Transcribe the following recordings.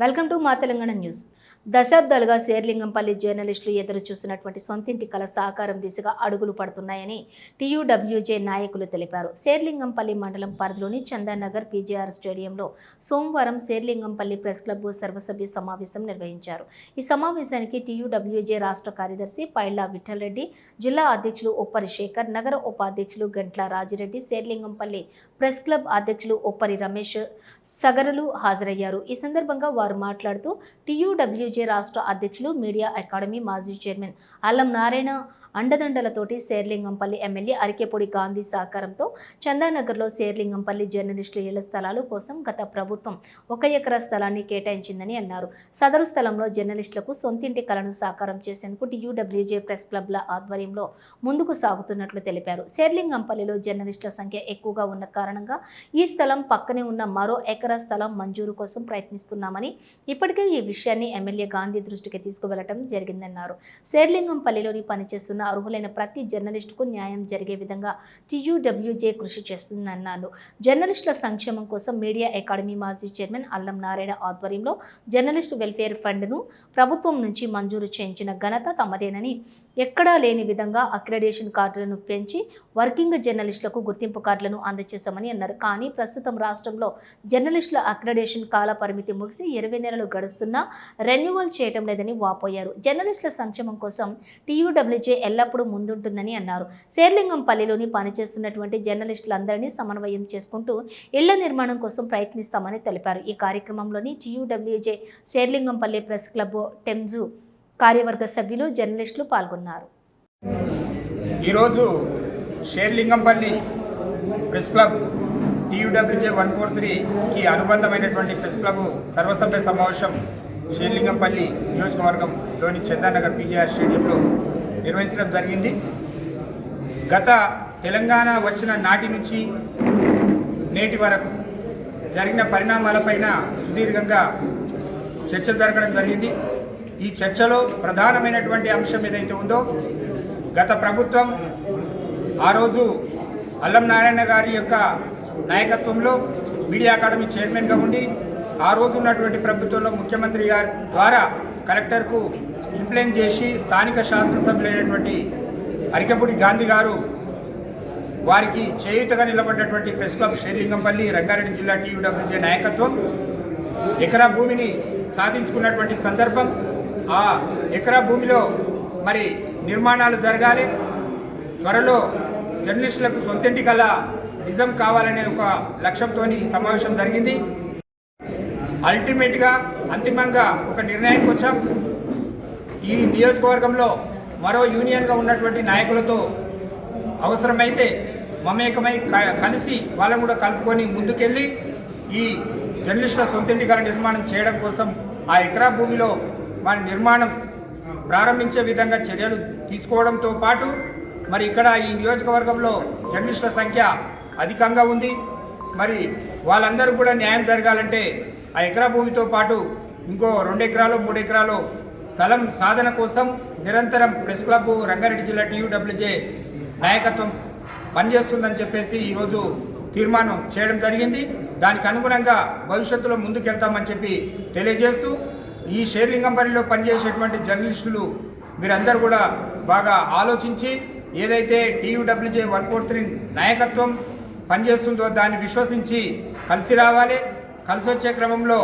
Welcome to మా Telangana news. దశాబ్దాలుగా శేర్లింగంపల్లి జర్నలిస్టులు ఎదురు చూసినటువంటి సొంతింటి కల సాకారం దిశగా అడుగులు పడుతున్నాయని టీయూడబ్ల్యూజే నాయకులు తెలిపారు. శేర్లింగంపల్లి మండలం పరిధిలోని చందానగర్ పీజీఆర్ స్టేడియంలో సోమవారం శేర్లింగంపల్లి ప్రెస్ క్లబ్ సర్వసభ్య సమావేశం నిర్వహించారు. ఈ సమావేశానికి టీయూడబ్ల్యూజే రాష్ట్ర కార్యదర్శి పైళ్ళ విఠల్ రెడ్డి జిల్లా అధ్యక్షులు ఉప్పరి శేఖర్ నగర ఉపాధ్యక్షులు గంట్ల రాజిరెడ్డి శేర్లింగంపల్లి ప్రెస్ క్లబ్ అధ్యక్షులు ఒప్పరి రమేష్ సగరులు హాజరయ్యారు. ఈ సందర్భంగా వారు మాట్లాడుతూ టీయూడబ్ల్యూజే రాష్ట్ర అధ్యక్షులు మీడియా అకాడమీ మాజీ చైర్మన్ అల్లం నారాయణ అండదండలతోటి శేర్లింగంపల్లి ఎమ్మెల్యే అరికెపొడి గాంధీ సహకారంతో చందానగర్లో శేర్లింగంపల్లి జర్నలిస్టుల ఇళ్ళ స్థలాల కోసం గత ప్రభుత్వం ఒక ఎకరా స్థలాన్ని కేటాయించిందని అన్నారు. సదరు స్థలంలో జర్నలిస్టులకు సొంతింటి కలను సాకారం చేసేందుకు టీయూడబ్ల్యూజే ప్రెస్ క్లబ్ల ఆధ్వర్యంలో ముందుకు సాగుతున్నట్లు తెలిపారు. శేర్లింగంపల్లిలో జర్నలిస్టుల సంఖ్య ఎక్కువగా ఉన్న కారణంగా ఈ స్థలం పక్కనే ఉన్న మరో ఎకరా స్థలం మంజూరు కోసం ప్రయత్నిస్తున్నామని ఇప్పటికే ఈ విషయం విషయాన్ని ఎమ్మెల్యే గాంధీ దృష్టికి తీసుకువెళ్ళడం జరిగిందన్నారు. శేర్లింగంపల్లిలోని పనిచేస్తున్న అర్హులైన ప్రతి జర్నలిస్టుకు న్యాయం జరిగే విధంగా టీయూడబ్ల్యూజే కృషి చేస్తుందన్నారు. జర్నలిస్టుల సంక్షేమం కోసం మీడియా అకాడమీ మాజీ చైర్మన్ అల్లం నారాయణ ఆధ్వర్యంలో జర్నలిస్టు వెల్ఫేర్ ఫండ్ను ప్రభుత్వం నుంచి మంజూరు చేయించిన ఘనత తమదేనని ఎక్కడా లేని విధంగా అక్రెడేషన్ కార్డులను పెంచి వర్కింగ్ జర్నలిస్టులకు గుర్తింపు కార్డులను అందజేశామని అన్నారు. కానీ ప్రస్తుతం రాష్ట్రంలో జర్నలిస్టుల అక్రెడేషన్ కాల పరిమితి ముగిసి ఇరవై నెలలు గడుస్తున్న కూడా రెన్యువల్ చేయటం లేదని వాపోయారు జర్నలిస్టుల సంక్షేమం కోసం టీయూడబ్ల్యూజే ఎల్లప్పుడూ ముందుంటుందని అన్నారు. శేర్లింగంపల్లిలోని పనిచేస్తున్నటువంటి జర్నలిస్టులందరినీ సమన్వయం చేసుకుంటూ ఇళ్ళ నిర్మాణం కోసం ప్రయత్నిస్తామని తెలిపారు. ఈ కార్యక్రమంలోని టీయూడబ్ల్యూజే శేర్లింగంపల్లి ప్రెస్ క్లబ్ టెంజు కార్యవర్గ సభ్యులు జర్నలిస్టులు పాల్గొన్నారు. ఈరోజు Sherlingampally press club TUWJ one four త్రీకి అనుబంధమైనటువంటి ప్రెస్ క్లబ్ సర్వసభ్య సమావేశం షేర్లింగంపల్లి నియోజకవర్గంలోని చందానగర్ పీజీఆర్ స్టేడియంలో నిర్వహించడం జరిగింది. గత తెలంగాణ వచ్చిన నాటి నుంచి నేటి వరకు జరిగిన పరిణామాలపైన సుదీర్ఘంగా చర్చ జరగడం జరిగింది. ఈ చర్చలో ప్రధానమైనటువంటి అంశం ఏదైతే ఉందో గత ప్రభుత్వం ఆ రోజు అల్లం నారాయణ గారి యొక్క నాయకత్వంలో మీడియా అకాడమీ చైర్మన్గా ఉండి ఆ రోజు ఉన్నటువంటి ప్రభుత్వంలో ముఖ్యమంత్రి గారి ద్వారా కలెక్టర్కు ఇంప్లైన్ చేసి స్థానిక శాసనసభ్యులైనటువంటి అరికపూడి గాంధీ గారు వారికి చేయుతగా నిలబడ్డటువంటి ప్రెస్ క్లబ్ శ్రీలింగంపల్లి రంగారెడ్డి జిల్లా టీయూడబ్ల్యూజే నాయకత్వం ఎకరా భూమిని సాధించుకున్నటువంటి సందర్భం ఆ ఎకరా భూమిలో మరి నిర్మాణాలు జరగాలి. త్వరలో జర్నలిస్టులకు సొంతింటి కల నిజం కావాలనే ఒక లక్ష్యంతో ఈ సమావేశం జరిగింది. అల్టిమేట్గా అంతిమంగా ఒక నిర్ణయానికి వచ్చాం. ఈ నియోజకవర్గంలో మరో యూనియన్గా ఉన్నటువంటి నాయకులతో అవసరమైతే మమేకమై క- కలిసి వాళ్ళని కూడా కలుపుకొని ముందుకెళ్ళి ఈ జర్నలిస్టుల సొంతింటి కల నిర్మాణం చేయడం కోసం ఆ ఎకరా భూమిలో మరి నిర్మాణం ప్రారంభించే విధంగా చర్యలు తీసుకోవడంతో పాటు మరి ఇక్కడ ఈ నియోజకవర్గంలో జర్నలిస్టుల సంఖ్య అధికంగా ఉంది. మరి వాళ్ళందరూ కూడా న్యాయం జరగాలంటే ఆ ఎకరా భూమితో పాటు ఇంకో రెండు ఎకరాలు మూడు ఎకరాలు స్థలం సాధన కోసం నిరంతరం ప్రెస్ క్లబ్ రంగారెడ్డి జిల్లా టీయూడబ్ల్యూజే నాయకత్వం పనిచేస్తుందని చెప్పేసి ఈరోజు తీర్మానం చేయడం జరిగింది. దానికి అనుగుణంగా భవిష్యత్తులో ముందుకెళ్తామని చెప్పి తెలియజేస్తూ ఈ షేర్లింగంపల్లిలో పనిచేసేటువంటి జర్నలిస్టులు మీరందరూ కూడా బాగా ఆలోచించి ఏదైతే టీయూడబ్ల్యూజే వన్ ఫోర్ త్రీ నాయకత్వం పనిచేస్తుందో దాన్ని విశ్వసించి కలిసి రావాలి. కలిసి వచ్చే క్రమంలో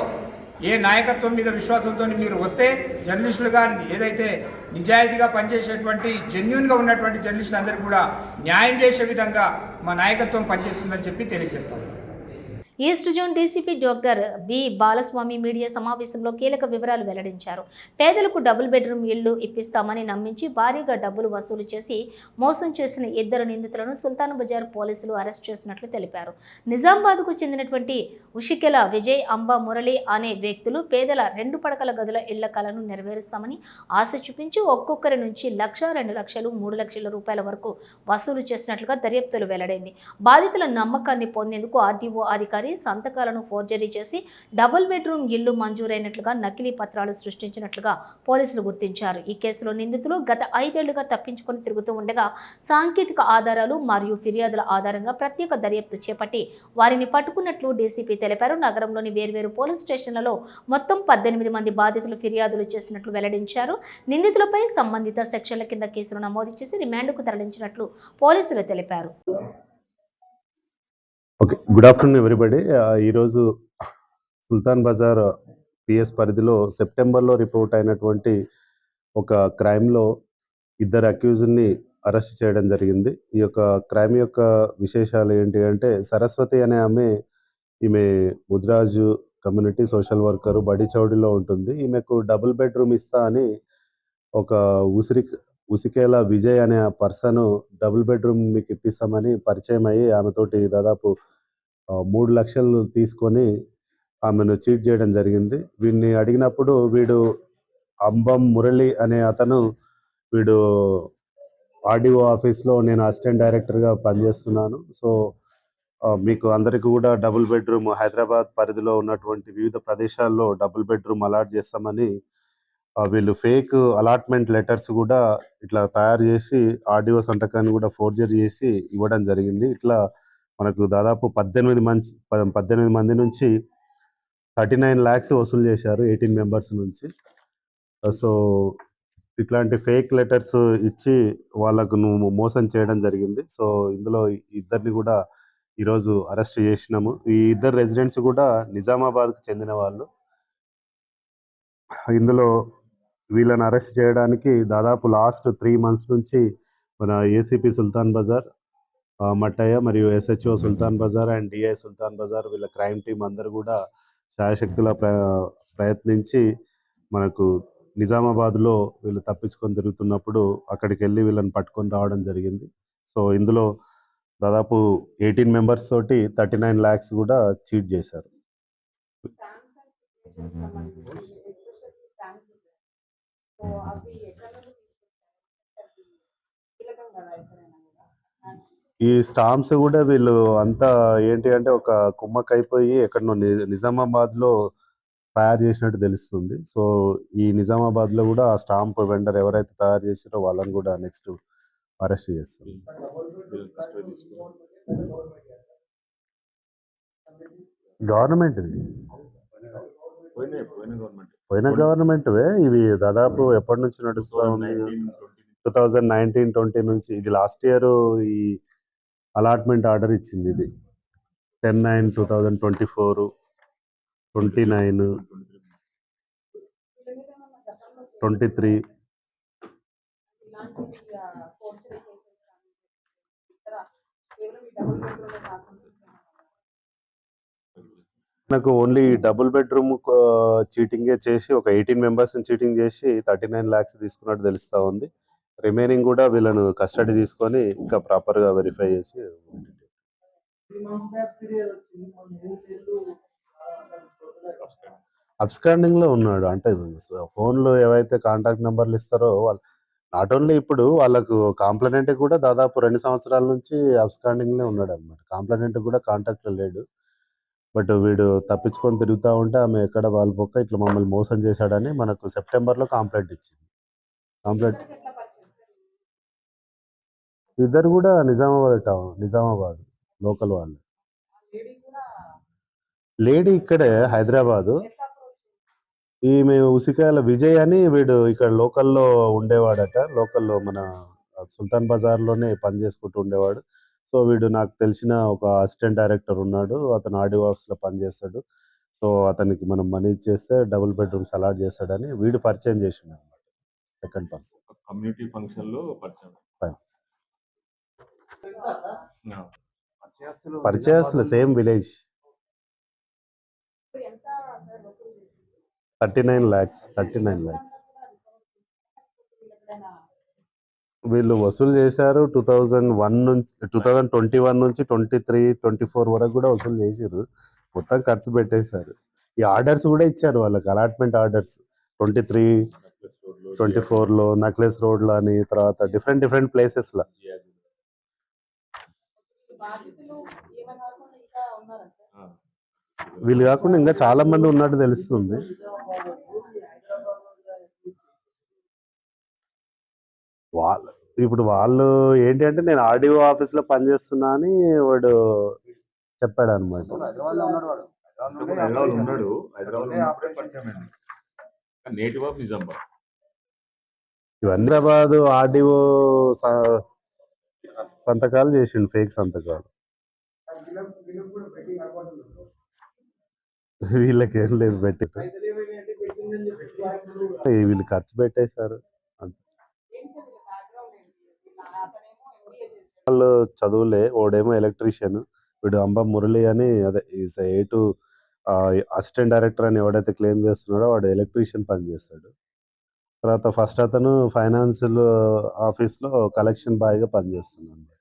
ఏ నాయకత్వం మీద విశ్వాసంతో మీరు వస్తే జర్నలిస్టులుగా ఏదైతే నిజాయితీగా పనిచేసేటువంటి జెన్యున్గా ఉన్నటువంటి జర్నలిస్టులందరికీ కూడా న్యాయం చేసే విధంగా మా నాయకత్వం పనిచేస్తుందని చెప్పి తెలియజేస్తాను. East zone DCP doctor B Balaswamy media సమావేశంలో కీలక వివరాలు వెల్లడించారు. పేదలకు డబుల్ బెడ్రూమ్ ఇళ్ళు ఇప్పిస్తామని నమ్మించి భారీగా డబ్బులు వసూలు చేసి మోసం చేసిన ఇద్దరు నిందితులను సుల్తాన్ బజార్ పోలీసులు అరెస్ట్ చేసినట్లు తెలిపారు. నిజామాబాద్కు చెందినటువంటి ఉషికెల విజయ్ అంబ మురళి అనే వ్యక్తులు పేదల రెండు పడకల గదుల ఇళ్ళ కలను నెరవేరుస్తామని ఆశ చూపించి ఒక్కొక్కరి నుంచి లక్ష రెండు లక్షలు మూడు లక్షల రూపాయల వరకు వసూలు చేసినట్లుగా దర్యాప్తులు వెల్లడైంది. బాధితుల నమ్మకాన్ని పొందేందుకు ఆర్డీఓ అధికారి మరి సంతకాలను ఫోర్జరీ చేసి డబుల్ బెడ్రూమ్ ఇల్లు మంజూరైనట్లుగా నకిలీ పత్రాలు సృష్టించినట్లుగా పోలీసులు గుర్తించారు. ఈ కేసులో నిందితులు గత ఐదేళ్ళుగా తప్పించుకొని తిరుగుతూ ఉండగా సాంకేతిక ఆధారాలు మరియు ఫిర్యాదుల ఆధారంగా ప్రత్యేక దర్యాప్తు చేపట్టి వారిని పట్టుకున్నట్లు డీసీపీ తెలిపారు. నగరంలోని వేర్వేరు పోలీస్ స్టేషన్లలో మొత్తం పద్దెనిమిది మంది బాధితులు ఫిర్యాదులు చేసినట్లు వెల్లడించారు. నిందితులపై సంబంధిత సెక్షన్ల కింద కేసులు నమోదు చేసి రిమాండ్కు తరలించినట్లు పోలీసులు తెలిపారు. Okay good afternoon everybody. ఈరోజు సుల్తాన్ బజార్ పిఎస్ పరిధిలో సెప్టెంబర్లో రిపోర్ట్ అయినటువంటి ఒక క్రైమ్లో ఇద్దరు అక్యూజ్ని అరెస్ట్ చేయడం జరిగింది. ఈ యొక్క క్రైమ్ యొక్క విశేషాలు ఏంటి అంటే సరస్వతి అనే ఆమె ఈమె ముద్రాజు కమ్యూనిటీ సోషల్ వర్కరు బడి చౌడిలో ఉంటుంది. ఈమెకు డబుల్ బెడ్రూమ్ ఇస్తా అని ఒక ఉసిరి ఉసికేల విజయ్ అనే పర్సన్ డబుల్ బెడ్రూమ్ మీకు ఇప్పిస్తామని పరిచయం అయ్యి ఆమెతోటి దాదాపు మూడు లక్షలు తీసుకొని ఆమెను చీట్ చేయడం జరిగింది. వీడిని అడిగినప్పుడు వీడు అంబం మురళి అనే అతను వీడు ఆర్డీఓ ఆఫీస్లో నేను అసిస్టెంట్ డైరెక్టర్గా పనిచేస్తున్నాను. సో మీకు అందరికీ కూడా డబుల్ బెడ్రూమ్ హైదరాబాద్ పరిధిలో ఉన్నటువంటి వివిధ ప్రదేశాల్లో డబుల్ బెడ్రూమ్ అలాట్ చేస్తామని వీళ్ళు ఫేక్ అలాట్మెంట్ లెటర్స్ కూడా ఇట్లా తయారు చేసి ఆర్డీఓ సంతకాన్ని కూడా ఫోర్జర్ చేసి ఇవ్వడం జరిగింది. ఇట్లా మనకు దాదాపు పద్దెనిమిది మంచి పద్దెనిమిది మంది నుంచి థర్టీ నైన్ ల్యాక్స్ వసూలు చేశారు ఎయిటీన్ మెంబర్స్ నుంచి. సో ఇట్లాంటి ఫేక్ లెటర్స్ ఇచ్చి వాళ్ళకు నువ్వు మోసం చేయడం జరిగింది. సో ఇందులో ఇద్దరిని కూడా ఈరోజు అరెస్ట్ చేసినాము. ఈ ఇద్దరు రెసిడెంట్స్ కూడా నిజామాబాద్కు చెందిన వాళ్ళు. ఇందులో వీళ్ళని అరెస్ట్ చేయడానికి దాదాపు లాస్ట్ త్రీ మంత్స్ నుంచి మన ఏసీపీ సుల్తాన్ బజార్ మట్టయ్య మరియు SHO Sultan Bazar and DI Sultan Bazar వీళ్ళ క్రైమ్ టీం అందరూ కూడా శాయశక్తుల ప్ర ప్రయత్నించి మనకు నిజామాబాద్లో వీళ్ళు తప్పించుకొని తిరుగుతున్నప్పుడు అక్కడికి వెళ్ళి వీళ్ళని పట్టుకొని రావడం జరిగింది. సో ఇందులో దాదాపు ఎయిటీన్ మెంబర్స్ తోటి థర్టీ నైన్ ల్యాక్స్ కూడా చీట్ చేశారు. ఈ స్టాంప్స్ కూడా వీళ్ళు అంతా ఏంటి అంటే ఒక కుమ్మక్ అయిపోయి ఎక్కడనో నిజామాబాద్లో తయారు చేసినట్టు తెలుస్తుంది. సో ఈ నిజామాబాద్లో కూడా ఆ స్టాంప్ వెండర్ ఎవరైతే తయారు చేసారో వాళ్ళని కూడా నెక్స్ట్ అరెస్ట్ చేస్తాం గవర్నమెంట్. ఇది పోయిన గవర్నమెంట్ ఇవి దాదాపు ఎప్పటి నుంచి నడుస్తూ ఉంది? టూ థౌజండ్ నైన్టీన్ ట్వంటీ నుంచి ఇది లాస్ట్ ఇయర్ ఈ అలాట్మెంట్ ఆర్డర్ ఇచ్చింది ఇది. Ten nine two thousand twenty four twenty nine twenty three. Cases కేవలం ఈ డబుల్ కాకుండా నాకు ఓన్లీ డబుల్ బెడ్రూమ్ చీటింగే చేసి ఒక ఎయిటీన్ మెంబర్స్ చీటింగ్ చేసి థర్టీ నైన్ ల్యాక్స్ తీసుకున్నట్టు తెలుస్తా ఉంది. రిమైనింగ్ కూడా వీళ్ళను కస్టడీ తీసుకొని ఇంకా ప్రాపర్గా వెరిఫై చేసి అబ్స్కాండింగ్లో ఉన్నాడు. అంటే ఫోన్లో ఏవైతే కాంటాక్ట్ నెంబర్లు ఇస్తారో వాళ్ళు నాట్ ఓన్లీ ఇప్పుడు వాళ్ళకు కాంప్లనెంట్ కూడా దాదాపు రెండు సంవత్సరాల నుంచి అబ్స్కాండింగ్లో ఉన్నాడు అనమాట కాంప్లనెంట్ కూడా కాంటాక్ట్లో లేడు. బట్ వీడు తప్పించుకొని తిరుగుతూ ఉంటే ఆమె ఎక్కడ వాళ్ళ బొక్క ఇట్లా మమ్మల్ని మోసం చేశాడని మనకు సెప్టెంబర్లో ఇచ్చింది. కాంప్లైంట్ ఇద్దరు కూడా నిజామాబాద్ టౌన్ నిజామాబాద్ లోకల్ వాళ్ళు. లేడీ ఇక్కడే హైదరాబాదు. ఈమె ఉసికాయల విజయ్ అని వీడు ఇక్కడ లోకల్లో ఉండేవాడట. లోకల్లో మన సుల్తాన్ బజార్లోనే పని చేసుకుంటూ ఉండేవాడు. సో వీడు నాకు తెలిసిన ఒక అసిస్టెంట్ డైరెక్టర్ ఉన్నాడు. అతను ఆడియో ఆఫీస్లో పనిచేస్తాడు. సో అతనికి మనం మనీ ఇచ్చేస్తే డబుల్ బెడ్రూమ్స్ అలాట్ చేస్తాడని వీడు పరిచయం చేసిండు అనమాట సెకండ్ పర్సన్. కమ్యూనిటీ ఫంక్షన్లో పరిచయం. పరిచయస్తులు same village. Thirty nine lakhs thirty nine lakhs ఎక్కడైనా వీళ్ళు వసూలు చేశారు టూ థౌజండ్ వన్ నుంచి టూ థౌజండ్ ట్వంటీ వన్ నుంచి ట్వంటీ త్రీ ట్వంటీ ఫోర్ వరకు కూడా వసూలు చేసారు మొత్తం ఖర్చు పెట్టేశారు. ఈ ఆర్డర్స్ కూడా ఇచ్చారు వాళ్ళకి allotment orders. Twenty three twenty ఫోర్లో నక్లెస్ రోడ్లో అని తర్వాత డిఫరెంట్ డిఫరెంట్ ప్లేసెస్లో. వీళ్ళు కాకుండా ఇంకా చాలా మంది ఉన్నట్టు తెలుస్తుంది. వాళ్ళ ఇప్పుడు వాళ్ళు ఏంటి అంటే నేను ఆర్డీఓ ఆఫీస్లో పనిచేస్తున్నా అని వాడు చెప్పాడు అనమాట హైదరాబాద్ ఆర్డీఓ సంతకాలు చేసిండు ఫేక్ సంతకాలు. వీళ్ళకి ఏం లేదు పెట్టి వీళ్ళు ఖర్చు పెట్టేశారు ఏం సార్ వీళ్ళ బ్యాక్గ్రౌండ్ ఏంటి వీళ్ళ అతనేమో ఎంబీఏ చేశాడు వాళ్ళు చదువులే. ఓడేమో ఎలక్ట్రీషియన్. వీడు అంబ మురళి అని అదే ఏ టు అసిస్టెంట్ డైరెక్టర్ అని ఎవడైతే క్లెయిమ్ చేస్తున్నాడో వాడు ఎలక్ట్రీషియన్ పని చేస్తాడు. తర్వాత ఫస్ట్ అతను ఫైనాన్షియల్ ఆఫీస్లో కలెక్షన్ బాయ్గా పనిచేస్తున్నాడు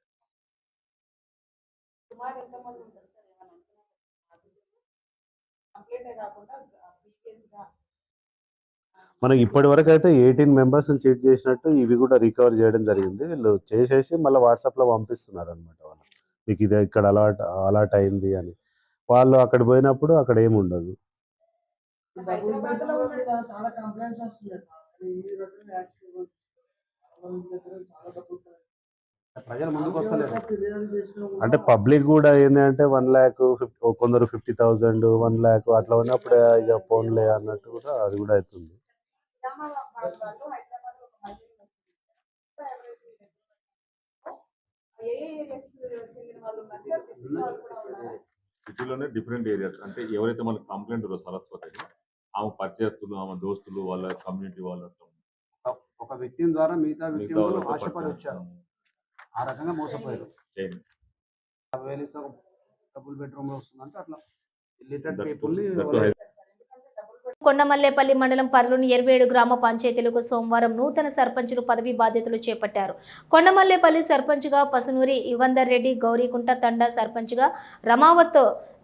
మనకి ఇప్పటి వరకు అయితే ఎయిటీన్ మెంబర్స్ చీట్ చేసినట్టు ఇవి కూడా రికవర్ చేయడం జరిగింది. వీళ్ళు చేసేసి మళ్ళీ వాట్సాప్లో పంపిస్తున్నారు అనమాట వాళ్ళు. మీకు ఇది ఇక్కడ అలాట్ అలాట్ అయింది అని. వాళ్ళు అక్కడ పోయినప్పుడు అక్కడ ఏమి ఉండదు. అంటే పబ్లిక్ కూడా ఏంటంటే వన్ ల్యాక్ ఫిఫ్టీ కొందరు ఫిఫ్టీ థౌజండ్ వన్ ల్యాక్ అట్లా ఉన్నప్పుడు ఇక ఫోన్లే అన్నట్టు కూడా అది కూడా అవుతుంది. నిజామాబాద్ వాళ్ళు హైదరాబాద్ ఒక మల్టీ సిటీలోనే డిఫరెంట్ ఏరియాస్. అంటే ఎవరైతే మనకు కంప్లైంట్ ఉందో సరస్వతి ఆమె పరిచయస్తులు ఆమె దోస్తులు వాళ్ళ కమ్యూనిటీ వాళ్ళ ఒక- ఒక వ్యక్తిని ద్వారా మిగతా వ్యక్తులు వాళ్ళతో ఆశపడి. వచ్చారు. ఆ రకంగా మోసపోయారు. యాభై వేలు డబుల్ బెడ్రూమ్లో వస్తుందంటే అట్లా లిటెడ్ పీపుల్ని కొండమల్లేపల్లి మండలం పరిలోని ఎరువేడు గ్రామ పంచాయతీలకు సోమవారం నూతన సర్పంచులు పదవి బాధ్యతలు చేపట్టారు. కొండమల్లేపల్లి సర్పంచ్గా పసునూరి యుగంధర్ రెడ్డి గౌరీకుంట తండా సర్పంచ్గా రమావత్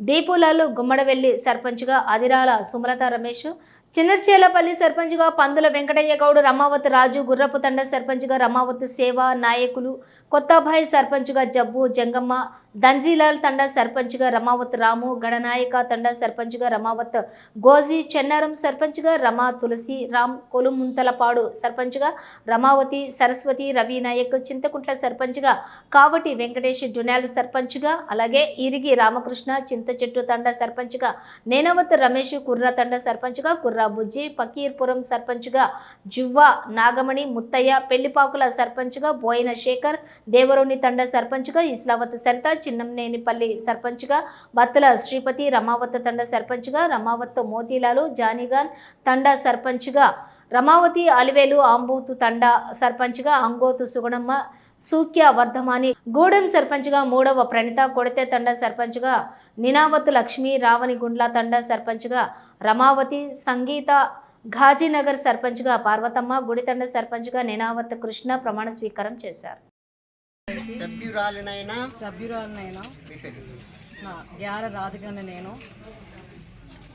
దీపులాలు గుమ్మడవెల్లి సర్పంచ్గా అదిరాల సుమలత రమేష్ చిన్నర్చేలపల్లి సర్పంచ్గా పందుల వెంకటయ్య గౌడ్ రమావత్ రాజు గుర్రపు తండ సర్పంచ్గా రమావత్ సేవ నాయకులు కొత్తబాయి సర్పంచ్గా జబ్బు జంగమ్మ దంజీలాల్ తండ సర్పంచ్గా రమావత్ రాము గణనాయక తండ సర్పంచ్గా రమావత్ గోజీ చెన్నారం సర్పంచ్గా రమా తులసి రామ్ కొలుముంతలపాడు సర్పంచ్గా రమావతి సరస్వతి రవి నాయక్ చింతకుంట్ల సర్పంచ్గా కావటి వెంకటేష్ డునాల్ సర్పంచ్గా అలాగే ఇరిగి రామకృష్ణ చింత చెట్టు తండ సర్పంచ్గా నేనవత్ రమేష్ కుర్ర తండ సర్పంచ్గా కుర్రా బుజ్జి పకీర్పురం సర్పంచ్గా జువ్వ నాగమణి ముత్తయ్య పెళ్ళిపాకుల సర్పంచ్గా బోయిన శేఖర్ దేవరోని తండ సర్పంచ్గా ఇస్లావత్ సరిత చిన్నంనేనిపల్లి సర్పంచ్గా బత్తల శ్రీపతి రమావత్ తండ సర్పంచ్గా రమావత్ మోతీలాలు జానిగాన్ తండ సర్పంచ్గా రమావతి అలివేలు ఆంబూతు తండ సర్పంచ్గా అంగోతు సుగుణమ్మ సూక్య వర్ధమాని గూడెం సర్పంచ్గా మూడవ ప్రణిత కొడతే తండ సర్పంచ్గా నినావత్ లక్ష్మి రావణిగుండ్ల తండ సర్పంచ్గా రమావతి సంగీత ఘాజీనగర్ సర్పంచ్గా పార్వతమ్మ గుడితండ సర్పంచ్గా నినావత్ కృష్ణ ప్రమాణ స్వీకారం చేశారు. సభ్యురాలినైనా సభ్యురాలనైనా నా గ్యార రాధికని నేను.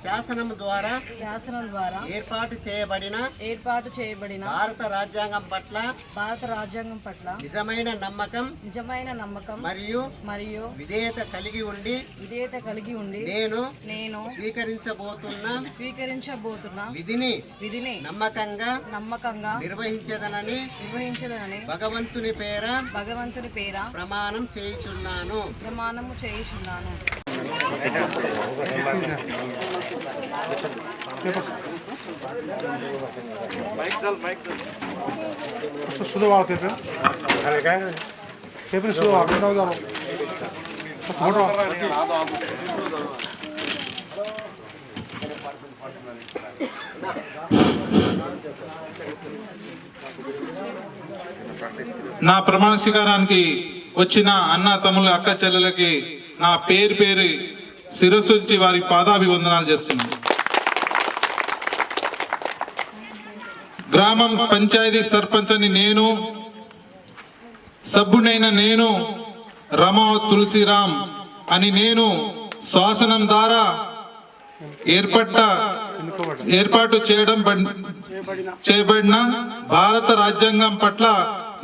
శాసనం ద్వారా శాసనం ద్వారా ఏర్పాటు చేయబడిన ఏర్పాటు చేయబడిన భారత రాజ్యాంగం పట్ల భారత రాజ్యాంగం పట్ల నిజమైన నమ్మకం నిజమైన నమ్మకం మరియు మరియు విధేయత కలిగి ఉండి విధేయత కలిగి ఉండి నేను నేను స్వీకరించబోతున్న స్వీకరించబోతున్న విధిని విధిని నమ్మకంగా నమ్మకంగా నిర్వహించదనని నిర్వహించదనని భగవంతుని పేర భగవంతుని పేర ప్రమాణం చేయుచున్నాను. ప్రమాణము చేయుచున్నాను. शुरू हुआ पेपर पेपर शुरू हुआ पेपर उधर फोटो నా ప్రమాణ స్వీకారానికి వచ్చిన అన్న తమ్ముళ్ళ అక్క చెల్లెలకి నా పేరు పేరు శిరస్సు వారి పాదాభివందనాలు చేస్తున్నాను. గ్రామం పంచాయతీ సర్పంచ్ అని నేను సభ్యుడైన నేను రమా తులసిరామ్ అని నేను శాసనం ద్వారా ఏర్పడ్డ ఏర్పాటు చేయడం చేయబడిన భారత రాజ్యాంగం పట్ల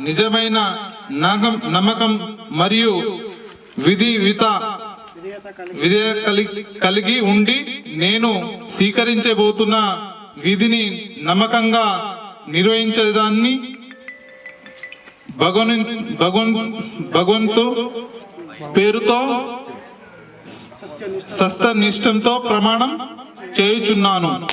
నిజమైన నమ్మకం మరియు విధి విత విధేయ కలిగి కలిగి ఉండి నేను స్వీకరించబోతున్న విధిని నమ్మకంగా నిర్వహించేదాన్ని భగవన్ భగవన్ భగవంతు పేరుతో సస్తనిష్టంతో ప్రమాణం చేయుచున్నాను.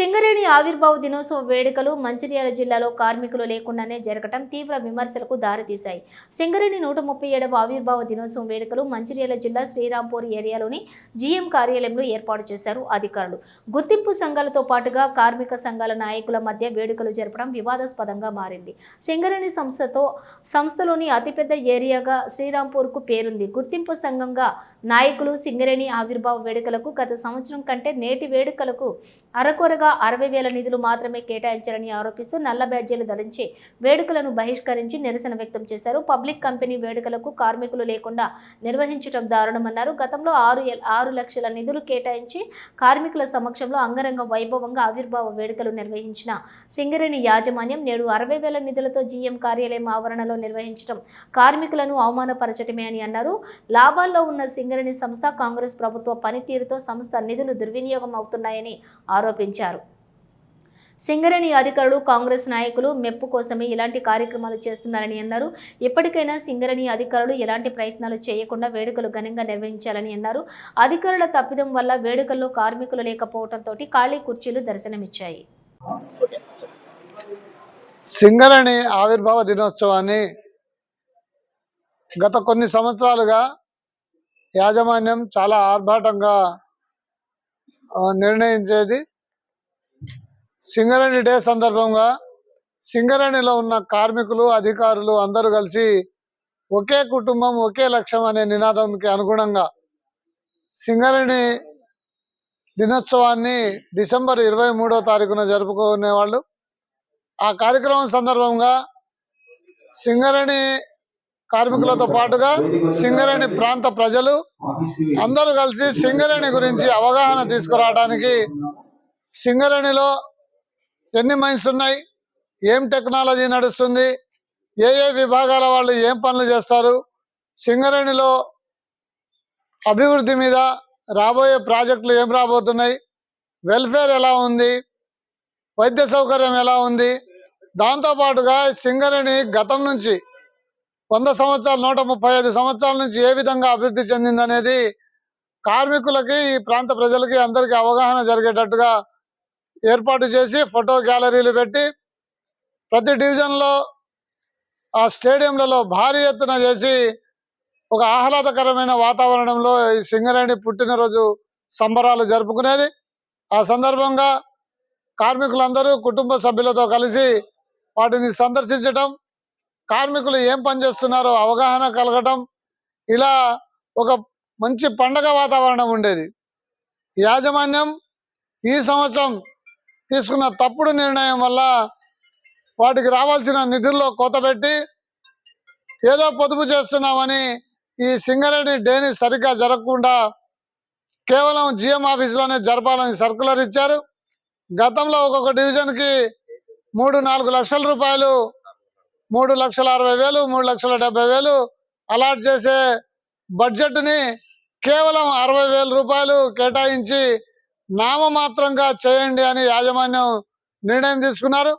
సింగరేణి ఆవిర్భావ దినోత్సవ వేడుకలు మంచిర్యాల జిల్లాలో కార్మికులు లేకుండానే జరగటం తీవ్ర విమర్శలకు దారితీశాయి. సింగరేణి నూట ముప్పై ఏడవ ఆవిర్భావ దినోత్సవం వేడుకలు మంచిర్యాల జిల్లా శ్రీరాంపూర్ ఏరియాలోని జీఎం కార్యాలయంలో ఏర్పాటు చేశారు అధికారులు. గుర్తింపు సంఘాలతో పాటుగా కార్మిక సంఘాల నాయకుల మధ్య వేడుకలు జరపడం వివాదాస్పదంగా మారింది. సింగరేణి సంస్థతో సంస్థలోని అతిపెద్ద ఏరియాగా శ్రీరాంపూర్కు పేరుంది. గుర్తింపు సంఘంగా నాయకులు సింగరేణి ఆవిర్భావ వేడుకలకు గత సంవత్సరం కంటే నేటి వేడుకలకు అరకొరగా అరవై వేల నిధులు మాత్రమే కేటాయించారని ఆరోపిస్తూ నల్ల బ్యాడ్జీలు ధరించి వేడుకలను బహిష్కరించి నిరసన వ్యక్తం చేశారు. పబ్లిక్ కంపెనీ వేడుకలకు కార్మికులు లేకుండా నిర్వహించడం దారుణమన్నారు. గతంలో ఆరు ఎల్- ఆరు లక్షల నిధులు కేటాయించి కార్మికుల సమక్షంలో అంగరంగ వైభవంగా ఆవిర్భావ వేడుకలు నిర్వహించిన సింగరేణి యాజమాన్యం నేడు అరవై వేల నిధులతో జీఎం కార్యాలయం ఆవరణలో నిర్వహించడం కార్మికులను అవమానపరచటమే అని అన్నారు. లాభాల్లో ఉన్న సింగరేణి సంస్థ కాంగ్రెస్ ప్రభుత్వ పనితీరుతో సంస్థ నిధులు దుర్వినియోగం అవుతున్నాయని ఆరోపించారు. సింగరేణి అధికారులు కాంగ్రెస్ నాయకులు మెప్పు కోసమే ఇలాంటి కార్యక్రమాలు చేస్తున్నారని అన్నారు. ఇప్పటికైనా సింగరేణి అధికారులు ఎలాంటి ప్రయత్నాలు చేయకుండా వేడుకలు ఘనంగా నిర్వహించాలని అన్నారు. అధికారుల తప్పిదం వల్ల వేడుకల్లో కార్మికులు లేకపోవడంతో ఖాళీ కుర్చీలు దర్శనమిచ్చాయి. సింగరేణి ఆవిర్భావ దినోత్సవాన్ని గత కొన్ని సంవత్సరాలుగా యాజమాన్యం చాలా ఆర్భాటంగా నిర్ణయించేది. సింగరేణి డే సందర్భంగా సింగరేణిలో ఉన్న కార్మికులు అధికారులు అందరూ కలిసి ఒకే కుటుంబం ఒకే లక్ష్యం అనే నినాదంకి అనుగుణంగా సింగరేణి దినోత్సవాన్ని డిసెంబర్ ఇరవై మూడో తారీఖున జరుపుకునేవాళ్ళు. ఆ కార్యక్రమం సందర్భంగా సింగరేణి కార్మికులతో పాటుగా సింగరేణి ప్రాంత ప్రజలు అందరూ కలిసి సింగరేణి గురించి అవగాహన తీసుకురావడానికి సింగరేణిలో ఎన్ని మైన్స్ ఉన్నాయి? ఏం టెక్నాలజీ నడుస్తుంది? ఏ ఏ విభాగాల వాళ్ళు ఏం పనులు చేస్తారు? సింగరేణిలో అభివృద్ధి మీద రాబోయే ప్రాజెక్టులు ఏం రాబోతున్నాయి? వెల్ఫేర్ ఎలా ఉంది? వైద్య సౌకర్యం ఎలా ఉంది? దాంతోపాటుగా సింగరేణి గతం నుంచి వంద సంవత్సరాలు నూట ముప్పై ఐదు సంవత్సరాల నుంచి ఏ విధంగా అభివృద్ధి చెందిందనేది కార్మికులకి ఈ ప్రాంత ప్రజలకి అందరికీ అవగాహన జరిగేటట్టుగా ఏర్పాటు చేసి ఫోటో గ్యాలరీలు పెట్టి ప్రతి డివిజన్లో ఆ స్టేడియంలలో భారీ ఎత్తున చేసి ఒక ఆహ్లాదకరమైన వాతావరణంలో ఈ సింగరేణి పుట్టినరోజు సంబరాలు జరుపుకునేది. ఆ సందర్భంగా కార్మికులందరూ కుటుంబ సభ్యులతో కలిసి వాటిని సందర్శించటం కార్మికులు ఏం పని చేస్తున్నారో అవగాహన కలగటం ఇలా ఒక మంచి పండగ వాతావరణం ఉండేది. యాజమాన్యం ఈ సంవత్సరం తీసుకున్న తప్పుడు నిర్ణయం వల్ల వాటికి రావాల్సిన నిధుల్లో కోత పెట్టి ఏదో పొదుపు చేస్తున్నామని ఈ సింగరేణి డేని సరిగ్గా జరగకుండా కేవలం జిఎం ఆఫీస్లోనే జరపాలని సర్కులర్ ఇచ్చారు. గతంలో ఒక్కొక్క డివిజన్కి మూడు నాలుగు లక్షల రూపాయలు మూడు లక్షల అరవై వేలు మూడు లక్షల డెబ్బై వేలు అలాట్ చేసే బడ్జెట్ని కేవలం అరవై వేల రూపాయలు కేటాయించి నామమాత్రంగా చేయండి అని యాజమాన్యం నిర్ణయం తీసుకున్నారు.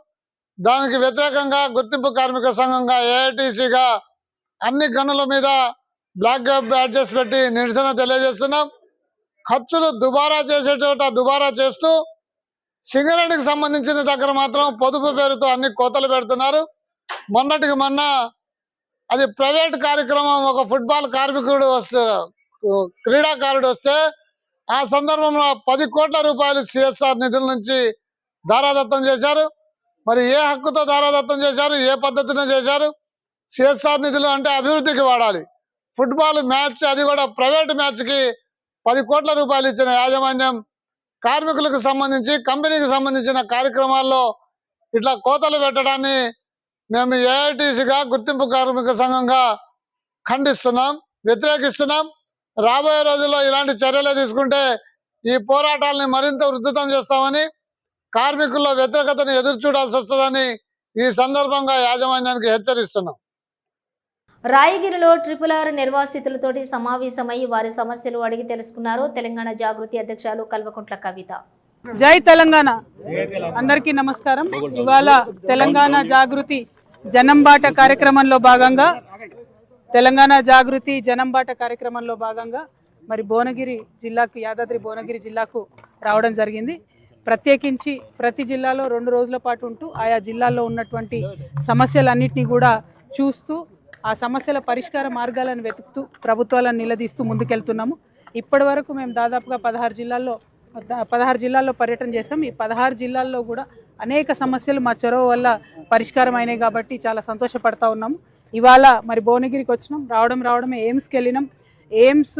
దానికి వ్యతిరేకంగా గుర్తింపు కార్మిక సంఘంగా ఏఐటీసీగా అన్ని గనుల మీద బ్లాక్ బ్యాడ్జెస్ పెట్టి నిరసన తెలియజేస్తున్నాం. ఖర్చులు దుబారా చేసే చోట దుబారా చేస్తూ సింగరేణికి సంబంధించిన దగ్గర మాత్రం పొదుపు పేరుతో అన్ని కోతలు పెడుతున్నారు. మొన్నటికి మొన్న అది ప్రైవేట్ కార్యక్రమం ఒక ఫుట్బాల్ కార్మికుడు వస్తే క్రీడాకారుడు వస్తే ఆ సందర్భంలో పది కోట్ల రూపాయలు సిఎస్ఆర్ నిధుల నుంచి దారాదత్తం చేశారు. మరి ఏ హక్కుతో దారాదత్తం చేశారు? ఏ పద్ధతిలో చేశారు? సిఎస్ఆర్ నిధులు అంటే అభివృద్ధికి వాడాలి. ఫుట్బాల్ మ్యాచ్ అది కూడా ప్రైవేట్ మ్యాచ్కి పది కోట్ల రూపాయలు ఇచ్చిన యాజమాన్యం కార్మికులకు సంబంధించి కంపెనీకి సంబంధించిన కార్యక్రమాల్లో ఇట్లా కోతలు పెట్టడాన్ని మేము ఏఐటీసీగా గుర్తింపు కార్మిక సంఘంగా ఖండిస్తున్నాం వ్యతిరేకిస్తున్నాం. రాబోయే రోజుల్లో ఇలాంటి చర్యలు తీసుకుంటే ఈ పోరాటాలని మరింత ఉధృతం చేస్తామని కార్మికుల్లో వ్యతిరేకతను ఎదురు చూడాల్సి వస్తుందని ఈ సందర్భంగా యాజమాన్యానికి హెచ్చరిస్తున్నాం. రాయగిరిలో ట్రిపుల్ ఆర్ నిర్వాసితులతోటి సమావేశమై వారి సమస్యలు అడిగి తెలుసుకున్నారు తెలంగాణ జాగృతి అధ్యక్షులు కల్వకుంట్ల కవిత. జై తెలంగాణ. అందరికీ నమస్కారం. ఇవాళ తెలంగాణ జాగృతి జనంబాట కార్యక్రమంలో భాగంగా తెలంగాణ జాగృతి జనంబాట కార్యక్రమంలో భాగంగా మరి భువనగిరి జిల్లాకు యాదాద్రి భువనగిరి జిల్లాకు రావడం జరిగింది. ప్రత్యేకించి ప్రతి జిల్లాలో రెండు రోజుల పాటు ఉంటూ ఆయా జిల్లాల్లో ఉన్నటువంటి సమస్యలన్నింటినీ కూడా చూస్తూ ఆ సమస్యల పరిష్కార మార్గాలను వెతుకుతూ ప్రభుత్వాలను నిలదీస్తూ ముందుకెళ్తున్నాము. ఇప్పటి వరకు మేము దాదాపుగా పదహారు జిల్లాల్లో పదహారు జిల్లాల్లో పర్యటన చేస్తాం ఈ పదహారు జిల్లాల్లో కూడా అనేక సమస్యలు మా చొరవ వల్ల పరిష్కారం అయినాయి కాబట్టి చాలా సంతోషపడతా ఉన్నాము. ఇవాళ మరి భువనగిరికి వచ్చినాం రావడం రావడమే ఎయిమ్స్కి వెళ్ళినాం. ఎయిమ్స్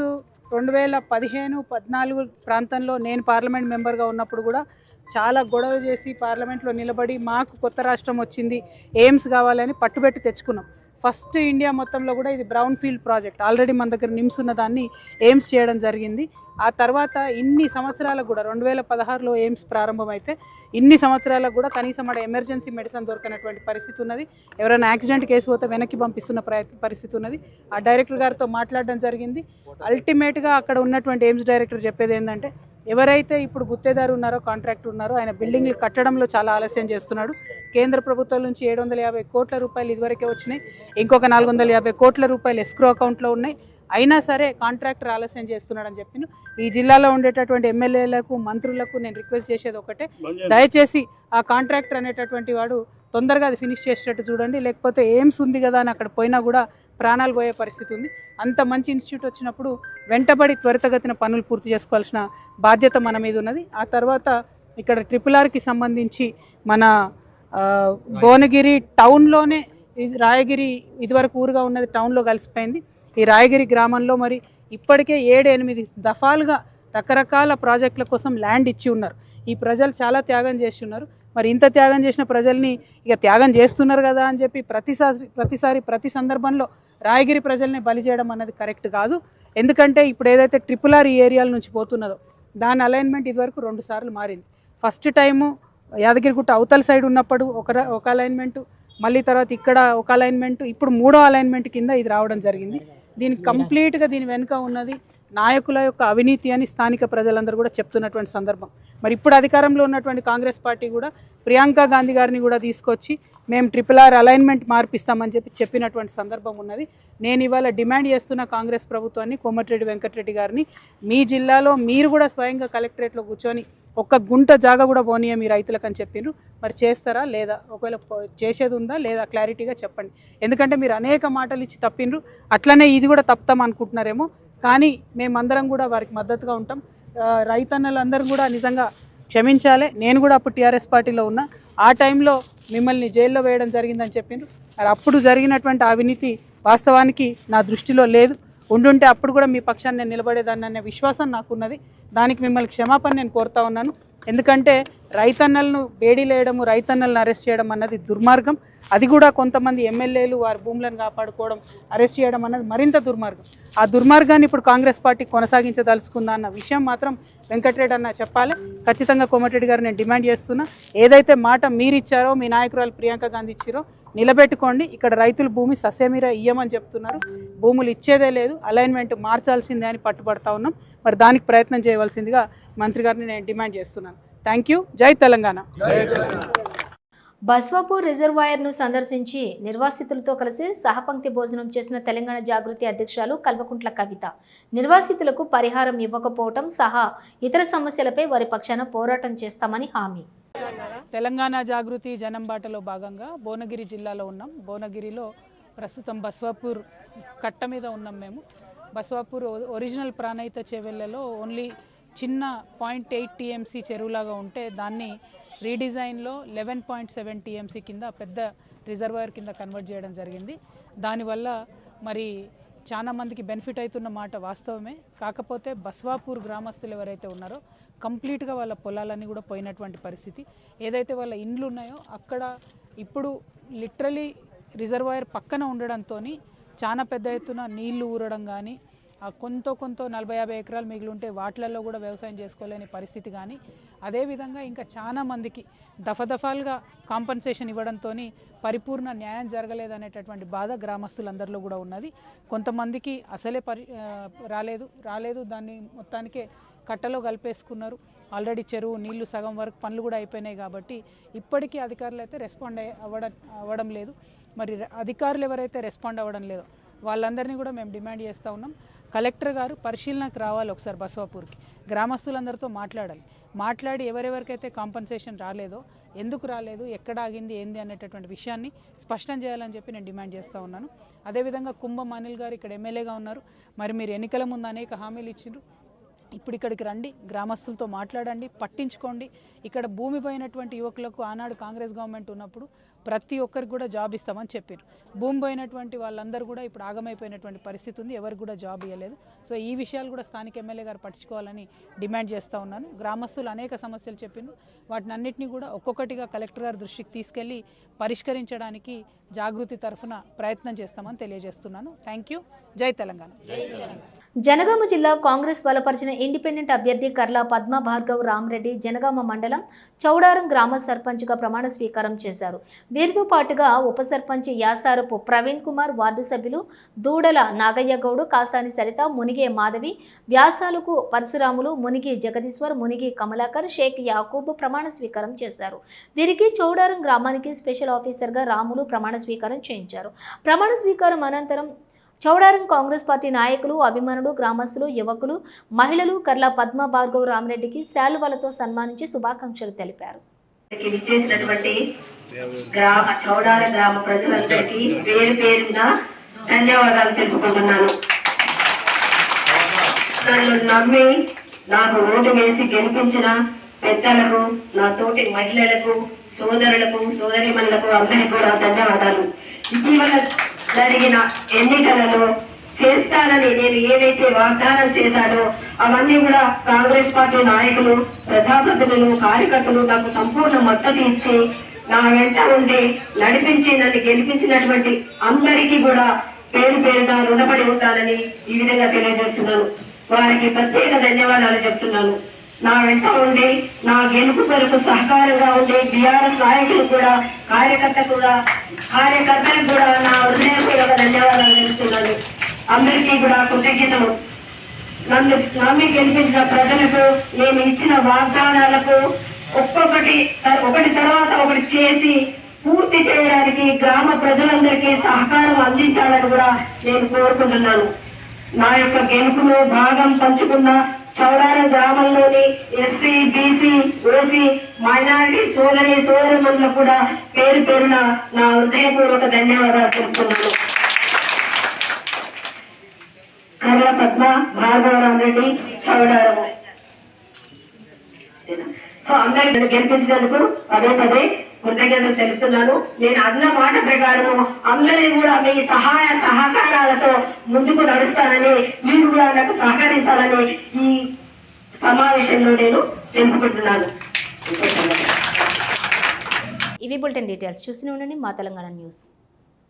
రెండు వేల పదిహేను పద్నాలుగు ప్రాంతంలో నేను పార్లమెంట్ మెంబర్గా ఉన్నప్పుడు కూడా చాలా గొడవ చేసి పార్లమెంట్లో నిలబడి మాకు కొత్త రాష్ట్రం వచ్చింది ఎయిమ్స్ కావాలని పట్టుబెట్టి తెచ్చుకున్నాం. ఫస్ట్ ఇండియా మొత్తంలో కూడా ఇది బ్రౌన్ ఫీల్డ్ ప్రాజెక్ట్ ఆల్రెడీ మన దగ్గర నిమ్స్ ఉన్న దాన్ని ఎయిమ్స్ చేయడం జరిగింది. ఆ తర్వాత ఇన్ని సంవత్సరాలకు కూడా రెండు వేల పదహారులో ఎయిమ్స్ ప్రారంభమైతే ఇన్ని సంవత్సరాలకు కూడా కనీసం అక్కడ ఎమర్జెన్సీ మెడిసిన్ దొరకనటువంటి పరిస్థితి ఉన్నది. ఎవరైనా యాక్సిడెంట్ కేసు పోతే వెనక్కి పంపిస్తున్న పరిస్థితి ఉన్నది. ఆ డైరెక్టర్ గారితో మాట్లాడడం జరిగింది. అల్టిమేట్గా అక్కడ ఉన్నటువంటి ఎయిమ్స్ డైరెక్టర్ చెప్పేది ఏంటంటే ఎవరైతే ఇప్పుడు గుత్తేదారు ఉన్నారో కాంట్రాక్ట్ ఉన్నారో ఆయన బిల్డింగ్లు కట్టడంలో చాలా ఆలస్యం చేస్తున్నాడు. కేంద్ర ప్రభుత్వం నుంచి ఏడు వందల యాభై కోట్ల రూపాయలు ఇదివరకే వచ్చినాయి. ఇంకొక నాలుగు వందల యాభై కోట్ల రూపాయలు ఎస్క్రో అకౌంట్లో ఉన్నాయి. అయినా సరే కాంట్రాక్టర్ ఆలస్యం చేస్తున్నాడని చెప్పిన. ఈ జిల్లాలో ఉండేటటువంటి ఎమ్మెల్యేలకు మంత్రులకు నేను రిక్వెస్ట్ చేసేది ఒకటే. దయచేసి ఆ కాంట్రాక్టర్ అనేటటువంటి వాడు తొందరగా అది ఫినిష్ చేసేటట్టు చూడండి. లేకపోతే ఎయిమ్స్ ఉంది కదా అని అక్కడ పోయినా కూడా ప్రాణాలు పోయే పరిస్థితి ఉంది. అంత మంచి ఇన్స్టిట్యూట్ వచ్చినప్పుడు వెంటబడి త్వరితగతిన పనులు పూర్తి చేసుకోవాల్సిన బాధ్యత మన మీద ఉన్నది. ఆ తర్వాత ఇక్కడ ట్రిపుల్ ఆర్కి సంబంధించి మన భువనగిరి టౌన్లోనే ఇది రాయగిరి ఇదివరకు ఊరుగా ఉన్నది టౌన్లో కలిసిపోయింది. ఈ రాయగిరి గ్రామంలో మరి ఇప్పటికే ఏడు ఎనిమిది దఫాలుగా రకరకాల ప్రాజెక్టుల కోసం ల్యాండ్ ఇచ్చి ఉన్నారు. ఈ ప్రజలు చాలా త్యాగం చేసి ఉన్నారు. మరి ఇంత త్యాగం చేసిన ప్రజల్ని ఇక త్యాగం చేస్తున్నారు కదా అని చెప్పి ప్రతిసారి ప్రతిసారి ప్రతి సందర్భంలో రాయగిరి ప్రజల్ని బలి చేయడం అన్నది కరెక్ట్ కాదు. ఎందుకంటే ఇప్పుడు ఏదైతే ట్రిపుల్ ఆర్ ఈ ఏరియాల నుంచి పోతున్నదో దాని అలైన్మెంట్ ఇదివరకు రెండు సార్లు మారింది. ఫస్ట్ టైము యాదగిరిగుట్ట అవతల సైడ్ ఉన్నప్పుడు ఒక ఒక అలైన్మెంట్ మళ్ళీ తర్వాత ఇక్కడ ఒక అలైన్మెంట్ ఇప్పుడు మూడో అలైన్మెంట్ కింద ఇది రావడం జరిగింది. దీని కంప్లీట్గా దీని వెనుక ఉన్నది నాయకుల యొక్క అవినీతి అని స్థానిక ప్రజలందరూ కూడా చెప్తున్నటువంటి సందర్భం. మరి ఇప్పుడు అధికారంలో ఉన్నటువంటి కాంగ్రెస్ పార్టీ కూడా ప్రియాంక గాంధీ గారిని కూడా తీసుకొచ్చి మేము ట్రిపుల్ ఆర్ అలైన్మెంట్ మార్పిస్తామని చెప్పి చెప్పినటువంటి సందర్భం ఉన్నది. నేను ఇవాళ డిమాండ్ చేస్తున్న కాంగ్రెస్ ప్రభుత్వాన్ని కోమటిరెడ్డి వెంకటరెడ్డి గారిని మీ జిల్లాలో మీరు కూడా స్వయంగా కలెక్టరేట్లో కూర్చొని ఒక్క గుంట జాగా కూడా పోనీయ మీ రైతులకు అని చెప్పిండ్రు మరి చేస్తారా లేదా? ఒకవేళ చేసేది ఉందా లేదా క్లారిటీగా చెప్పండి. ఎందుకంటే మీరు అనేక మాటలు ఇచ్చి తప్పిండ్రు అట్లనే ఇది కూడా తప్పుతాం అనుకుంటున్నారేమో. కానీ మేమందరం కూడా వారికి మద్దతుగా ఉంటాం. ఆ, రైతన్నలందరూ కూడా నిజంగా క్షమించాలి. నేను కూడా అప్పుడు టీఆర్ఎస్ పార్టీలో ఉన్నా. ఆ టైంలో మిమ్మల్ని జైల్లో వేయడం జరిగిందని చెప్పిండ్రు మరి అప్పుడు జరిగినటువంటి అవినీతి వాస్తవానికి నా దృష్టిలో లేదు. ఉండుంటే అప్పుడు కూడా మీ పక్షాన్ని నేను నిలబడేదాన్ని అనే విశ్వాసం నాకున్నది. దానికి మిమ్మల్ని క్షమాపణ నేను కోరుతా ఉన్నాను. ఎందుకంటే రైతన్నలను బేడీలేయడము రైతన్నలను అరెస్ట్ చేయడం అన్నది దుర్మార్గం. అది కూడా కొంతమంది ఎమ్మెల్యేలు వారి భూములను కాపాడుకోవడం అరెస్ట్ చేయడం అన్నది మరింత దుర్మార్గం. ఆ దుర్మార్గాన్ని ఇప్పుడు కాంగ్రెస్ పార్టీ కొనసాగించదలుచుకుందా అన్న విషయం మాత్రం వెంకటరెడ్డి అన్న చెప్పాలి. ఖచ్చితంగా కోమటిరెడ్డి గారు నేను డిమాండ్ చేస్తున్నా. ఏదైతే మాట మీరు ఇచ్చారో మీ నాయకురాలు ప్రియాంక గాంధీ ఇచ్చారో నిలబెట్టుకోండి. ఇక్కడ రైతులు భూమి సస్యమీర ఇయ్యమని చెప్తున్నారు. భూములు ఇచ్చేదే లేదు. అలైన్మెంట్ మార్చాల్సిందే అని పట్టుబడతా ఉన్నాం. మరి దానికి ప్రయత్నం చేయవలసిందిగా మంత్రి గారిని నేను డిమాండ్ చేస్తున్నాను. Thank you Jai Telangana. బస్వాపూర్ రిజర్వాయర్ను సందర్శించి నిర్వాసితులతో కలిసి సహపంక్తి భోజనం చేసిన తెలంగాణ జాగృతి అధ్యక్షురాలు కల్వకుంట్ల కవిత. నిర్వాసితులకు పరిహారం ఇవ్వకపోవటం సహా ఇతర సమస్యలపై వారి పక్షాన పోరాటం చేస్తామని హామీ. తెలంగాణ జాగృతి జనం బాటలో భాగంగా భువనగిరి జిల్లాలో ఉన్నాం. భువనగిరిలో ప్రస్తుతం బస్వాపూర్ కట్ట మీద ఉన్నాం మేము. బస్వాపూర్ ఒరిజినల్ ప్రాణయిత చెవెళ్ళలో ఓన్లీ చిన్న పాయింట్ ఎయిట్ టీఎంసీ చెరువులాగా ఉంటే దాన్ని రీడిజైన్లో లెవెన్ పాయింట్ సెవెన్ టీఎంసీ కింద పెద్ద రిజర్వాయర్ కింద కన్వర్ట్ చేయడం జరిగింది. దానివల్ల మరి చాలా మందికి బెనిఫిట్ అవుతున్న మాట వాస్తవమే. కాకపోతే బస్వాపూర్ గ్రామస్తులు ఎవరైతే ఉన్నారో కంప్లీట్గా వాళ్ళ పొలాలన్నీ కూడా పోయినటువంటి పరిస్థితి. ఏదైతే వాళ్ళ ఇండ్లు ఉన్నాయో అక్కడ ఇప్పుడు లిటరలీ రిజర్వాయర్ పక్కన ఉండడంతో చాలా పెద్ద ఎత్తున నీళ్ళు ఊరడం కానీ ఆ కొంత కొంత నలభై యాభై ఎకరాలు మిగిలి ఉంటే వాటిలలో కూడా వ్యవసాయం చేసుకోలేని పరిస్థితి కానీ అదేవిధంగా ఇంకా చాలా మందికి దఫదఫాలుగా కాంపన్సేషన్ ఇవ్వడంతో పరిపూర్ణ న్యాయం జరగలేదనేటటువంటి బాధ గ్రామస్తులందరిలో కూడా ఉన్నది. కొంతమందికి అసలే పరి రాలేదు రాలేదు. దాన్ని మొత్తానికే కట్టలో కలిపేసుకున్నారు. ఆల్రెడీ చెరువు నీళ్ళు సగం వరకు పనులు కూడా అయిపోయినాయి కాబట్టి ఇప్పటికీ అధికారులు అయితే రెస్పాండ్ అవ్వడ అవ్వడం లేదు. మరి అధికారులు ఎవరైతే రెస్పాండ్ అవ్వడం లేదో వాళ్ళందరినీ కూడా మేము డిమాండ్ చేస్తూ ఉన్నాం. కలెక్టర్ గారు పరిశీలనకు రావాలి ఒకసారి బసవాపూర్కి. గ్రామస్తులందరితో మాట్లాడాలి. మాట్లాడి ఎవరెవరికైతే కాంపన్సేషన్ రాలేదో ఎందుకు రాలేదు ఎక్కడ ఆగింది ఏంది అనేటటువంటి విషయాన్ని స్పష్టం చేయాలని చెప్పి నేను డిమాండ్ చేస్తూ ఉన్నాను. అదేవిధంగా కుంభం అనిల్ గారు ఇక్కడ ఎమ్మెల్యేగా ఉన్నారు. మరి మీరు ఎన్నికల ముందు అనేక హామీలు ఇచ్చిండ్రు. ఇప్పుడు ఇక్కడికి రండి గ్రామస్తులతో మాట్లాడండి పట్టించుకోండి. ఇక్కడ భూమి పోయినటువంటి యువకులకు ఆనాడు కాంగ్రెస్ గవర్నమెంట్ ఉన్నప్పుడు ప్రతి ఒక్కరికి కూడా జాబ్ ఇస్తామని చెప్పారు. భూమి పోయినటువంటి వాళ్ళందరూ కూడా ఇప్పుడు ఆగమైపోయినటువంటి పరిస్థితి ఉంది ఎవరికి కూడా జాబ్ ఇవ్వలేదు సో ఈ విషయాలు కూడా స్థానిక ఎమ్మెల్యే గారు పట్టించుకోవాలని డిమాండ్ చేస్తూ ఉన్నాను. గ్రామస్తులు అనేక సమస్యలు చెప్పిండ్రు వాటిని అన్నింటినీ కూడా ఒక్కొక్కటిగా కలెక్టర్ గారి దృష్టికి తీసుకెళ్ళి పరిష్కరించడానికి జాగృతి తరఫున ప్రయత్నం చేస్తామని తెలియజేస్తున్నాను. Thank you. జై తెలంగాణ. జనగామ జిల్లా కాంగ్రెస్ బలపరిచిన ఇండిపెండెంట్ అభ్యర్థి కర్ల పద్మ భార్గవ్ రామరెడ్డి జనగామ మండలం చౌడారం గ్రామ సర్పంచ్గా ప్రమాణ స్వీకారం చేశారు. వీరితో పాటుగా ఉప సర్పంచ్ యాసారపు ప్రవీణ్ కుమార్ వార్డు సభ్యులు దూడల నాగయ్య గౌడ్ కాసాని సరిత మునిగే మాధవి వ్యాసాలకు పరశురాములు మునిగి జగదీశ్వర్ మునిగి కమలాకర్ షేక్ యాకూబ్ ప్రమాణ స్వీకారం చేశారు. వీరికి చౌడారం గ్రామానికి స్పెషల్ ఆఫీసర్గా రాములు ప్రమాణ స్వీకారం చేయించారు. ప్రమాణ స్వీకారం అనంతరం చౌడారం కాంగ్రెస్ పార్టీ నాయకులు అభిమానులు గ్రామస్తులు యువకులు మహిళలు కర్ల పద్మ భార్గవ రామిరెడ్డికి శాలువలతో సన్మానించి శుభాకాంక్షలు తెలిపారు. విచ్చేసినటువంటి గ్రామ ప్రజలందరికీ పేరు పేరున ధన్యవాదాలు తెలుపుకుంటున్నాను. నన్ను నమ్మి నాకు ఓటు వేసి గెలిపించిన పెద్దలకు నా తోటి మహిళలకు సోదరులకు సోదరిమణులకు అందరికీ కూడా ధన్యవాదాలు. ఇటీవల జరిగిన ఎన్నికలలో చేస్తానని నేను ఏవైతే వాగ్దానం చేశానో అవన్నీ కూడా కాంగ్రెస్ పార్టీ నాయకులు ప్రజాప్రతినిధులు కార్యకర్తలు నాకు సంపూర్ణ మద్దతు ఇచ్చి నా వెంట ఉండి నడిపించి నన్ను గెలిపించినటువంటి అందరికీ కూడా పేరు పేరుగా రుణపడి ఉంటానని ఈ విధంగా తెలియజేస్తున్నాను. వారికి ప్రత్యేక ధన్యవాదాలు చెప్తున్నాను. నా వెంట ఉండి నా గెలుపు కొరకు సహకారంగా ఉండే బీఆర్ఎస్ నాయకులు కూడా కార్యకర్త కూడా కార్యకర్తలకు కూడా నా హృదయపూర్వక ధన్యవాదాలు తెలుపుతున్నాను. అందరికీ కూడా కృతజ్ఞతలు. నన్ను నమ్మి గెలిపించిన ప్రజలకు నేను ఇచ్చిన వాగ్దానాలకు ఒక్కొక్కటి ఒకటి తర్వాత ఒకటి చేసి పూర్తి చేయడానికి గ్రామ ప్రజలందరికీ సహకారం అందించాలని కూడా నేను కోరుకుంటున్నాను. నా యొక్క గెలుపులో భాగం పంచుకున్న చౌడారం గ్రామంలోని ఎస్సీ బీసీ ఓసీ మైనారిటీ సోదరి సోదరులకు కూడా పేరు పేరున నా హృదయపూర్వక ధన్యవాదాలు తెలుపుతున్నాను. కర్ల పద్మ భార్గవరామ్ రెడ్డి చౌడారము సో అందరికి గెలిపించినందుకు పదే పదే కృతజ్ఞతలు తెలుపుతున్నాను. నేను అన్న మాట ప్రకారం అందరినీ కూడా మీ సహాయ సహకారాలతో ముందుకు నడుస్తానని మీరు కూడా నాకు సహకరించాలని ఈ సమావేశంలో నేను తెలుపుకుంటున్నాను. ఇవి బులెటిన్ డీటెయిల్స్. చూసిన ఉండండి మా తెలంగాణ న్యూస్.